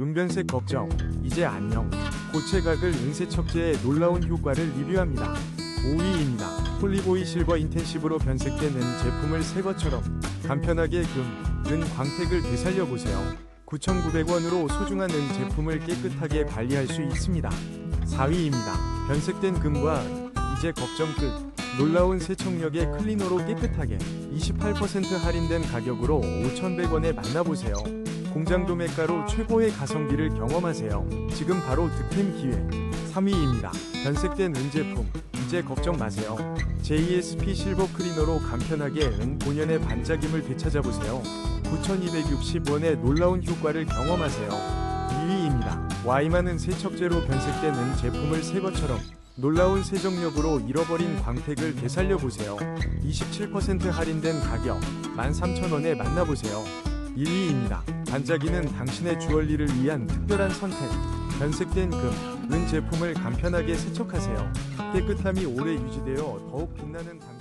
은변색 걱정, 이제 안녕. 고체각을 은세척제의 놀라운 효과를 리뷰합니다. 5위입니다. 폴리보이 실버 인텐시브로 변색된 은 제품을 새 것처럼 간편하게 금, 은 광택을 되살려보세요. 9,900원으로 소중한 은 제품을 깨끗하게 관리할 수 있습니다. 4위입니다. 변색된 금과 은, 이제 걱정 끝. 놀라운 세척력의 클리너로 깨끗하게 28% 할인된 가격으로 5,100원에 만나보세요. 공장 도매가로 최고의 가성비를 경험하세요. 지금 바로 득템 기회. 3위입니다. 변색된 은 제품. 이제 걱정 마세요. JSP 실버 클리너로 간편하게 은 본연의 반짝임을 되찾아보세요. 9,260원의 놀라운 효과를 경험하세요. 2위입니다. 와이만은 세척제로 변색된 은 제품을 새 것처럼 놀라운 세정력으로 잃어버린 광택을 되살려보세요. 27% 할인된 가격 13,000원에 만나보세요. 1위입니다. 반짝이는 당신의 주얼리를 위한 특별한 선택. 변색된 금, 은 제품을 간편하게 세척하세요. 깨끗함이 오래 유지되어 더욱 빛나는 만-